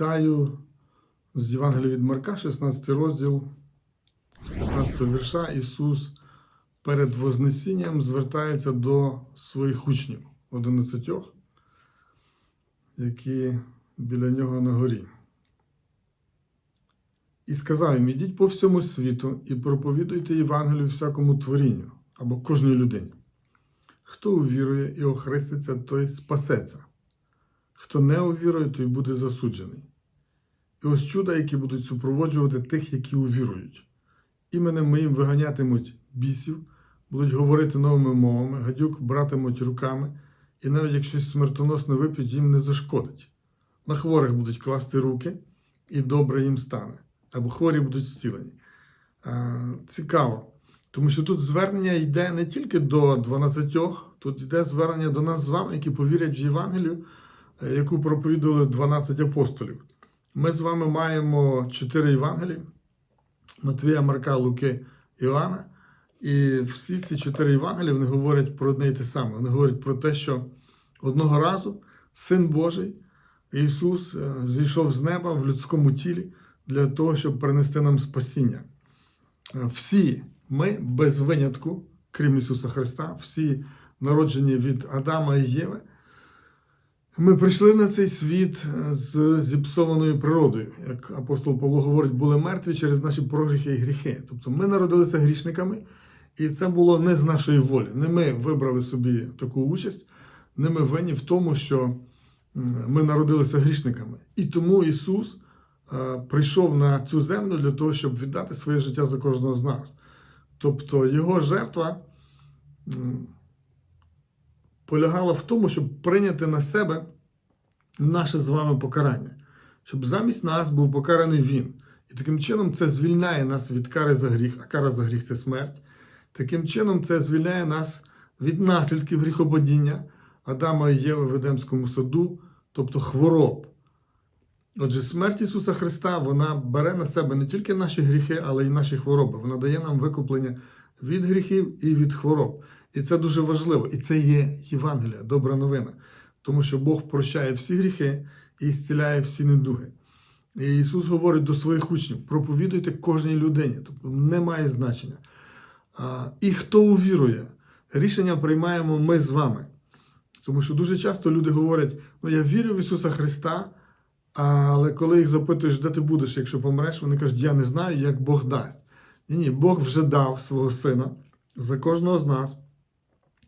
Читаю з Євангелія від Марка, 16 розділ, з 15 вірша. Ісус перед Вознесінням звертається до своїх учнів, 11, які біля нього на горі. І сказав їм: ідіть по всьому світу і проповідуйте Євангелію всякому творінню або кожній людині. Хто увірує і охреститься, той спасеться. Хто не увірує, той буде засуджений. І ось чуда, які будуть супроводжувати тих, які увірують. Іменем моїм виганятимуть бісів, будуть говорити новими мовами, гадюк братимуть руками, і навіть як щось смертоносне вип'ють, їм не зашкодить. На хворих будуть класти руки, і добре їм стане, або хворі будуть зцілені. Цікаво, тому що тут звернення йде не тільки до 12, тут йде звернення до нас з вами, які повірять в Євангелію, е, яку проповідували 12 апостолів. Ми з вами маємо 4 Євангелії: Матвія, Марка, Луки, Іоанна. І всі ці чотири Євангелії вони говорять про одне і те саме. Вони говорять про те, що одного разу Син Божий, Ісус, е, зійшов з неба в людському тілі для того, щоб принести нам спасіння. Е, Всі ми без винятку, крім Ісуса Христа, всі народжені від Адама і Єви, ми прийшли на цей світ е, з зіпсованою природою. Як апостол Павло говорить, були мертві через наші прогріхи і гріхи. Тобто ми народилися грішниками, і це було не з нашої волі. Не ми вибрали собі таку участь, не ми винні в тому, що ми народилися грішниками. І тому Ісус е, прийшов на цю землю для того, щоб віддати своє життя за кожного з нас. Тобто Його жертва полягала в тому, щоб прийняти на себе наше з вами покарання, щоб замість нас був покараний Він. І таким чином це звільняє нас від кари за гріх, а кара за гріх це смерть. Таким чином, це звільняє нас від наслідків гріхопадіння Адама і Єви в Едемському саду, тобто хвороб. Отже, смерть Ісуса Христа вона бере на себе не тільки наші гріхи, але й наші хвороби. Вона дає нам викуплення від гріхів і від хвороб. І це дуже важливо. І це є Євангелія, добра новина. Тому що Бог прощає всі гріхи і зціляє всі недуги. І Ісус говорить до своїх учнів: проповідуйте кожній людині, тобто немає значення. А, І хто увірує, рішення приймаємо ми з вами. Тому що дуже часто люди говорять: ну я вірю в Ісуса Христа, але коли їх запитуєш, де ти будеш, якщо помреш, вони кажуть, я не знаю, як Бог дасть. Ні, ні, Бог вже дав свого сина за кожного з нас,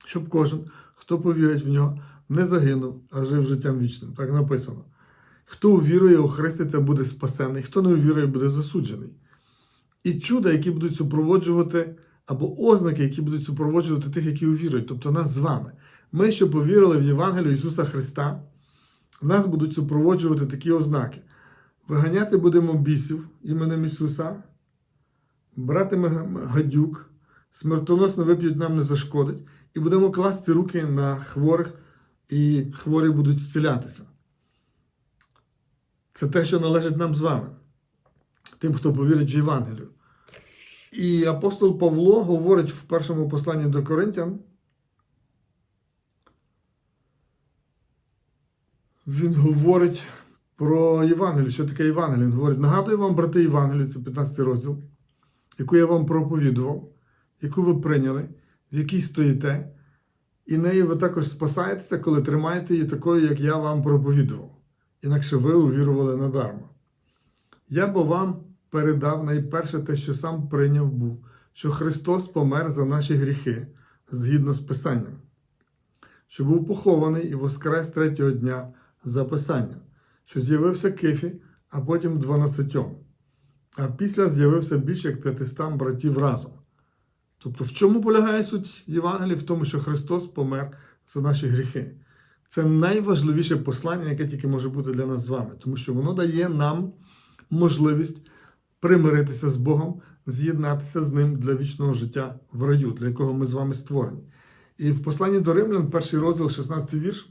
щоб кожен, хто повірить в нього, не загинув, а жив життям вічним. Так написано. Хто увірує, охреститься, буде спасений, хто не увірує, буде засуджений. І чуда, які будуть супроводжувати, або ознаки, які будуть супроводжувати тих, які увірують, тобто нас з вами. Ми, що повірили в Євангелію Ісуса Христа, нас будуть супроводжувати такі ознаки. Виганяти будемо бісів іменем Ісуса, братиме гадюк, смертоносно вип'ють нам не зашкодить, і будемо класти руки на хворих, і хворі будуть зцілятися. Це те, що належить нам з вами, тим, хто повірить в Євангелію. І апостол Павло говорить в першому посланні до Коринтян. Він говорить про Євангелію. Що таке Євангеліє? Він говорить: нагадую вам, брати Євангелію, це 15 розділ, яку я вам проповідував, яку ви прийняли, в якій стоїте, і нею ви також спасаєтеся, коли тримаєте її такою, як я вам проповідував. Інакше ви увірували надарма. Я бо вам передав найперше те, що сам прийняв був, що Христос помер за наші гріхи згідно з Писанням, що був похований і воскрес третього дня за Писанням, що з'явився Кифі, а потім дванадцятьом, а після з'явився більше як п'ятистам братів разом. Тобто, в чому полягає суть Євангелії? В тому, що Христос помер за наші гріхи. Це найважливіше послання, яке тільки може бути для нас з вами, тому що воно дає нам можливість примиритися з Богом, з'єднатися з Ним для вічного життя в раю, для якого ми з вами створені. І в посланні до Римлян, перший розділ, 16 вірш,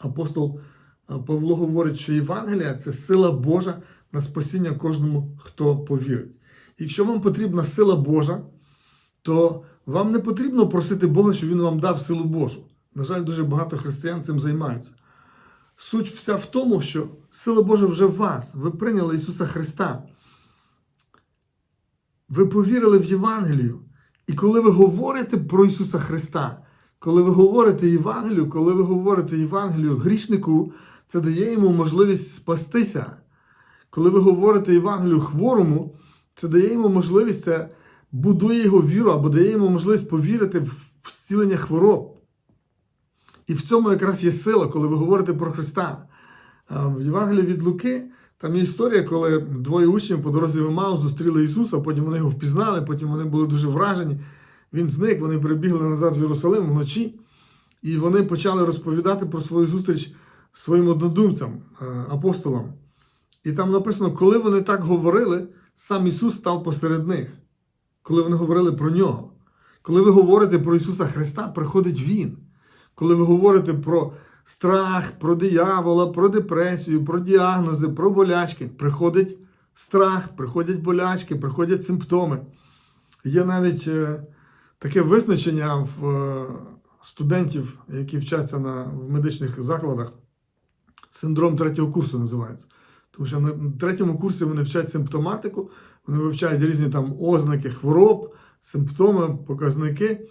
апостол Павло говорить, що Євангелія це сила Божа на спасіння кожному, хто повірить. Якщо вам потрібна сила Божа, то вам не потрібно просити Бога, щоб Він вам дав силу Божу. На жаль, дуже багато християн цим займаються. Суть вся в тому, що сила Божа вже в вас. Ви прийняли Ісуса Христа. Ви повірили в Євангелію. І коли ви говорите про Ісуса Христа, коли ви говорите Євангелію, коли ви говорите Євангелію грішнику, це дає йому можливість спастися. Коли ви говорите Євангелію хворому, це дає йому можливість, це будує його віру або дає йому можливість повірити в зцілення хвороб. І в цьому якраз є сила, коли ви говорите про Христа. В Євангелії від Луки там є історія, коли двоє учнів по дорозі в Емау зустріли Ісуса, потім вони його впізнали, потім вони були дуже вражені. Він зник, вони прибігли назад в Єрусалим вночі, і вони почали розповідати про свою зустріч своїм однодумцям, е, апостолам. І там написано, коли вони так говорили, сам Ісус став посеред них, коли вони говорили про нього. Коли ви говорите про Ісуса Христа, приходить Він. Коли ви говорите про страх, про диявола, про депресію, про діагнози, про болячки, приходить страх, приходять болячки, приходять симптоми. Є навіть е, таке визначення в е, студентів, які вчаться на, в медичних закладах. Синдром третього курсу називається. Тому що на третьому курсі вони вчать симптоматику, вони вивчають різні там ознаки хвороб, симптоми, показники.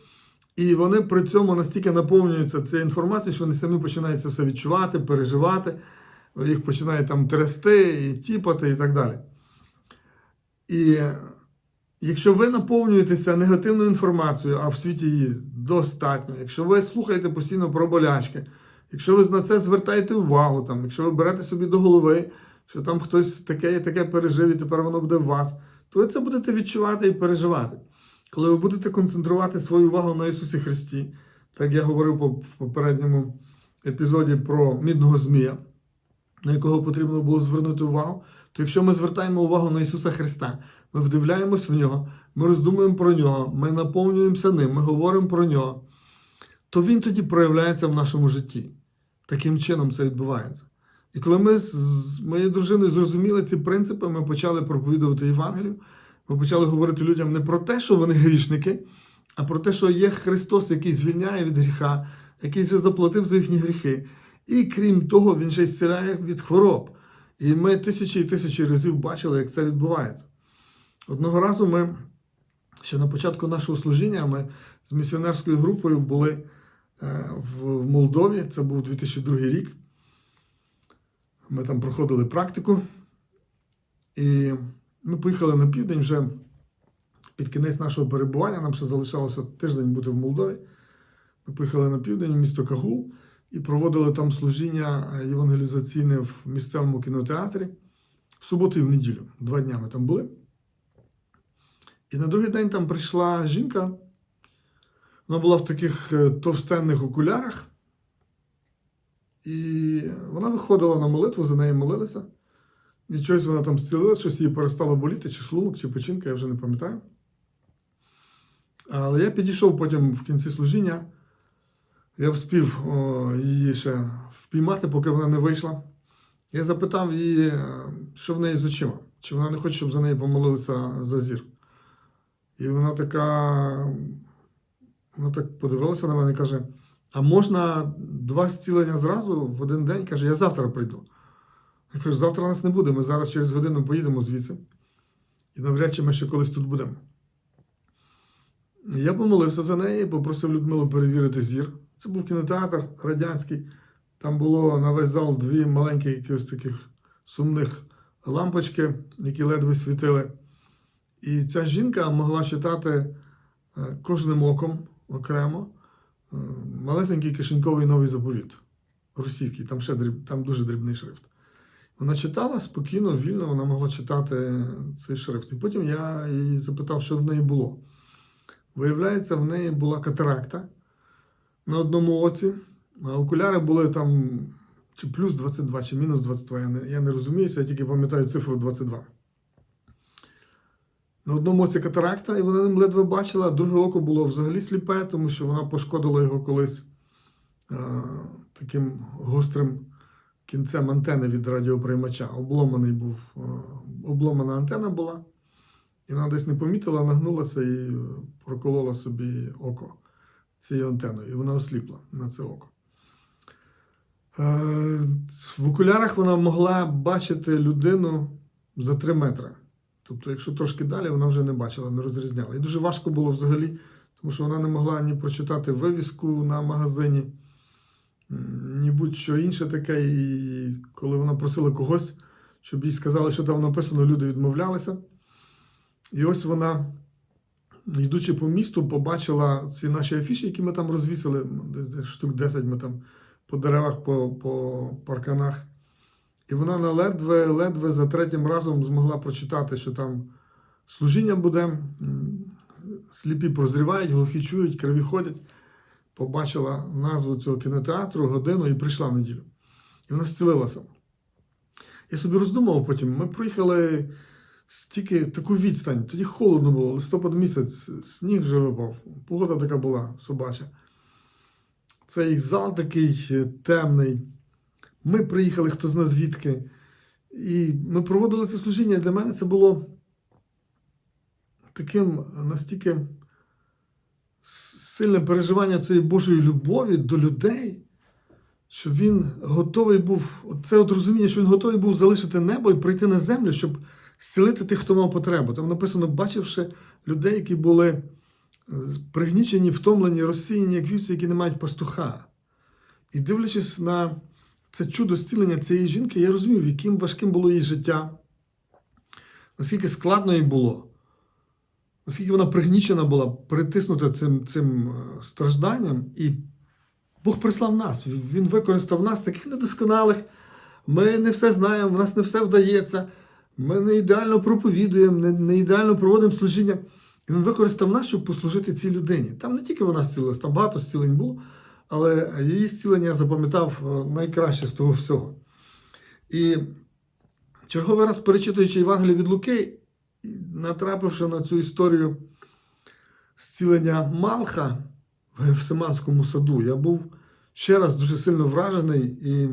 І вони при цьому настільки наповнюються цією інформацією, що вони самі починають це все відчувати, переживати, їх починає там трясти, і тіпати і так далі. І якщо ви наповнюєтеся негативною інформацією, а в світі її достатньо, якщо ви слухаєте постійно про болячки, якщо ви на це звертаєте увагу, там, якщо ви берете собі до голови, що там хтось таке і таке пережив, і тепер воно буде в вас, то ви це будете відчувати і переживати. Коли ви будете концентрувати свою увагу на Ісусі Христі, так я говорив в попередньому епізоді про мідного Змія, на якого потрібно було звернути увагу, то якщо ми звертаємо увагу на Ісуса Христа, ми вдивляємось в Нього, ми роздумуємо про Нього, ми наповнюємося ним, ми говоримо про Нього, то Він тоді проявляється в нашому житті. Таким чином це відбувається. І коли ми з моєю дружиною зрозуміли ці принципи, ми почали проповідувати Євангелію. Ми почали говорити людям не про те, що вони грішники, а про те, що є Христос, який звільняє від гріха, який вже заплатив за їхні гріхи. І крім того, Він ще зціляє від хвороб. І ми тисячі і тисячі разів бачили, як це відбувається. Одного разу ми ще на початку нашого служіння ми з місіонерською групою були е, в Молдові, це був 2002 рік. Ми там проходили практику. І ми поїхали на південь вже під кінець нашого перебування. Нам ще залишалося тиждень бути в Молдові. Ми поїхали на південь, місто Кагул, і проводили там служіння євангелізаційне в місцевому кінотеатрі в суботу і в неділю. Два дня ми там були. І на другий день там прийшла жінка. Вона була в таких е, товстенних окулярах. І вона виходила на молитву, за нею молилися. І чогось вона там зцілилася, щось їй перестало боліти, чи шлунок, чи печінка, я вже не пам'ятаю. Але я підійшов потім в кінці служіння. Я вспів о, її ще впіймати, поки вона не вийшла. Я запитав її, е, що в неї з очима, чи вона не хоче, щоб за неї помолилися за зір. І вона така, вона так подивилася на мене і каже: а можна два зцілення зразу в один день? Каже, я завтра прийду. Я кажу, завтра нас не буде, ми зараз через годину поїдемо звідси. І навряд чи ми ще колись тут будемо. Я помолився за неї, попросив Людмилу перевірити зір. Це був кінотеатр радянський. Там було на весь зал дві маленькі якихось таких сумних лампочки, які ледве світили. І ця жінка могла читати е, кожним оком окремо малесенький кишеньковий новий заповіт. Російський, там ще дріб, там дуже дрібний шрифт. Вона читала спокійно, вільно, вона могла читати цей шрифт. І потім я її запитав, що в неї було. Виявляється, в неї була катаракта на одному оці, а окуляри були там чи плюс 22, чи мінус 22. Я не, я не розуміюся, я тільки пам'ятаю цифру 22. На одному оці катаракта, і вона ним ледве бачила, а друге око було взагалі сліпе, тому що вона пошкодила його колись а, таким гострим кінцем антени від радіоприймача. Обломаний був, а, обломана антена була. І вона десь не помітила, нагнулася і проколола собі око цією антеною. І вона осліпла на це око. Е, В окулярах вона могла бачити людину за 3 метри. Тобто, якщо трошки далі, вона вже не бачила, не розрізняла. І дуже важко було взагалі, тому що вона не могла ні прочитати вивіску на магазині, ні будь-що інше таке. І коли вона просила когось, щоб їй сказали, що там написано, люди відмовлялися. І ось вона, йдучи по місту, побачила ці наші афіші, які ми там розвісили, десь штук 10 ми там по деревах, по, по парканах. І вона на ледве, ледве за третім разом змогла прочитати, що там служіння буде, сліпі прозрівають, глухі чують, криві ходять. Побачила назву цього кінотеатру, годину і прийшла в неділю. І вона зцілилася. Я собі роздумав потім. Ми проїхали стільки таку відстань, тоді холодно було, листопад місяць, сніг вже випав, погода така була собача. Цей зал такий е, темний. Ми приїхали, хто зна звідки. І ми проводили це служіння. Для мене це було таким настільки сильне переживання цієї Божої любові до людей, що він готовий був, це от розуміння, що він готовий був залишити небо і прийти на землю, щоб зцілити тих, хто мав потребу. Там написано, бачивши людей, які були е, пригнічені, втомлені, розсіяні, як вівці, які не мають пастуха. І дивлячись на це чудо зцілення цієї жінки, я розумів, яким важким було її життя, наскільки складно їй було, наскільки вона пригнічена була, притиснута цим, цим е, стражданням. І Бог прислав нас. Він використав нас, таких недосконалих. Ми не все знаємо, в нас не все вдається. Ми не ідеально проповідуємо, не, не ідеально проводимо служіння. І він використав нас, щоб послужити цій людині. Там не тільки вона зцілилась, там багато зцілень було, але її зцілення запам'ятав е, найкраще з того всього. І черговий раз, перечитуючи Євангеліє від Луки, натрапивши на цю історію зцілення Малха в Гефсиманському саду, я був ще раз дуже сильно вражений і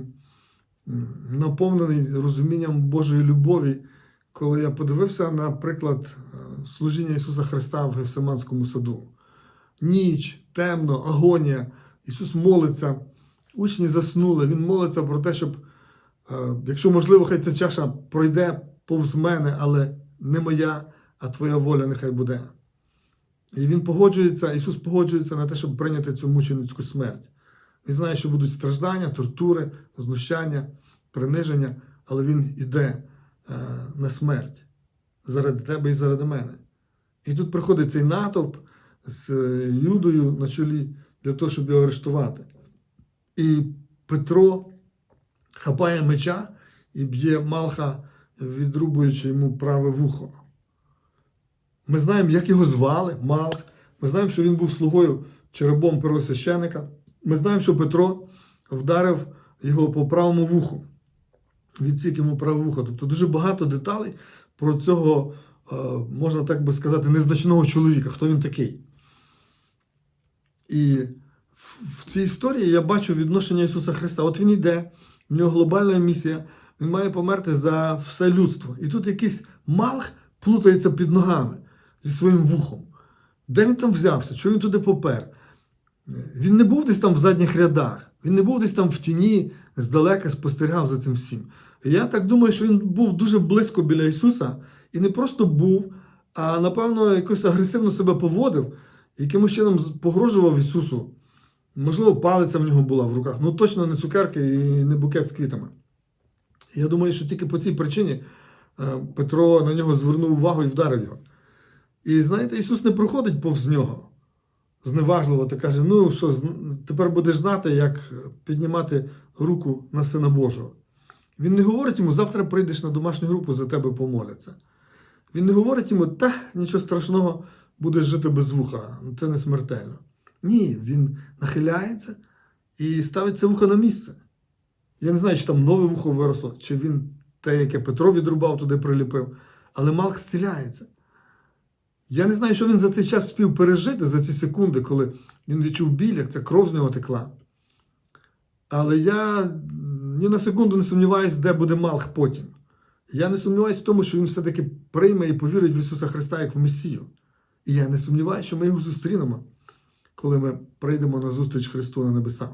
наповнений розумінням Божої любові, коли я подивився, наприклад, е, служіння Ісуса Христа в Гефсиманському саду. Ніч, темно, агонія. Ісус молиться, учні заснули. Він молиться про те, щоб, е, якщо можливо, хай ця чаша пройде повз мене, але не моя, а Твоя воля нехай буде. І він погоджується, Ісус погоджується на те, щоб прийняти цю мученицьку смерть. Він знає, що будуть страждання, тортури, знущання, приниження, але Він йде е, на смерть заради тебе і заради мене. І тут приходить цей натовп з е, Юдою на чолі для того, щоб його арештувати. І Петро хапає меча і б'є Малха, відрубуючи йому праве вухо. Ми знаємо, як його звали, Малх. Ми знаємо, що він був слугою черебом первосвященика. Ми знаємо, що Петро вдарив його по правому вуху. Відсік йому праве вухо. Тобто дуже багато деталей про цього, е, можна так би сказати, незначного чоловіка, хто він такий. І в цій історії я бачу відношення Ісуса Христа. От Він йде, в нього глобальна місія, він має померти за все людство. І тут якийсь малх плутається під ногами зі своїм вухом. Де він там взявся? Чого він туди попер? Він не був десь там в задніх рядах, він не був десь там в тіні, здалека спостерігав за цим всім. Я так думаю, що він був дуже близько біля Ісуса і не просто був, а напевно якось агресивно себе поводив, якимось чином погрожував Ісусу. Можливо, палиця в нього була в руках. Ну точно не цукерки і не букет з квітами. Я думаю, що тільки по цій причині е, Петро на нього звернув увагу і вдарив його. І знаєте, Ісус не проходить повз нього зневажливо та каже: ну що, тепер будеш знати, як піднімати руку на Сина Божого. Він не говорить йому, завтра прийдеш на домашню групу, за тебе помоляться. Він не говорить йому, та нічого страшного, будеш жити без вуха, ну, це не смертельно. Ні, він нахиляється і ставить це вухо на місце. Я не знаю, чи там нове вухо виросло, чи він те, яке Петро відрубав, туди приліпив, але Малк зціляється. Я не знаю, що він за цей час спів пережити, за ці секунди, коли він відчув біль, як ця кров з нього текла. Але я ні на секунду не сумніваюся, де буде Малх потім. Я не сумніваюся в тому, що він все-таки прийме і повірить в Ісуса Христа як в Месію. І я не сумніваюся, що ми його зустрінемо, коли ми прийдемо на зустріч Христу на небеса.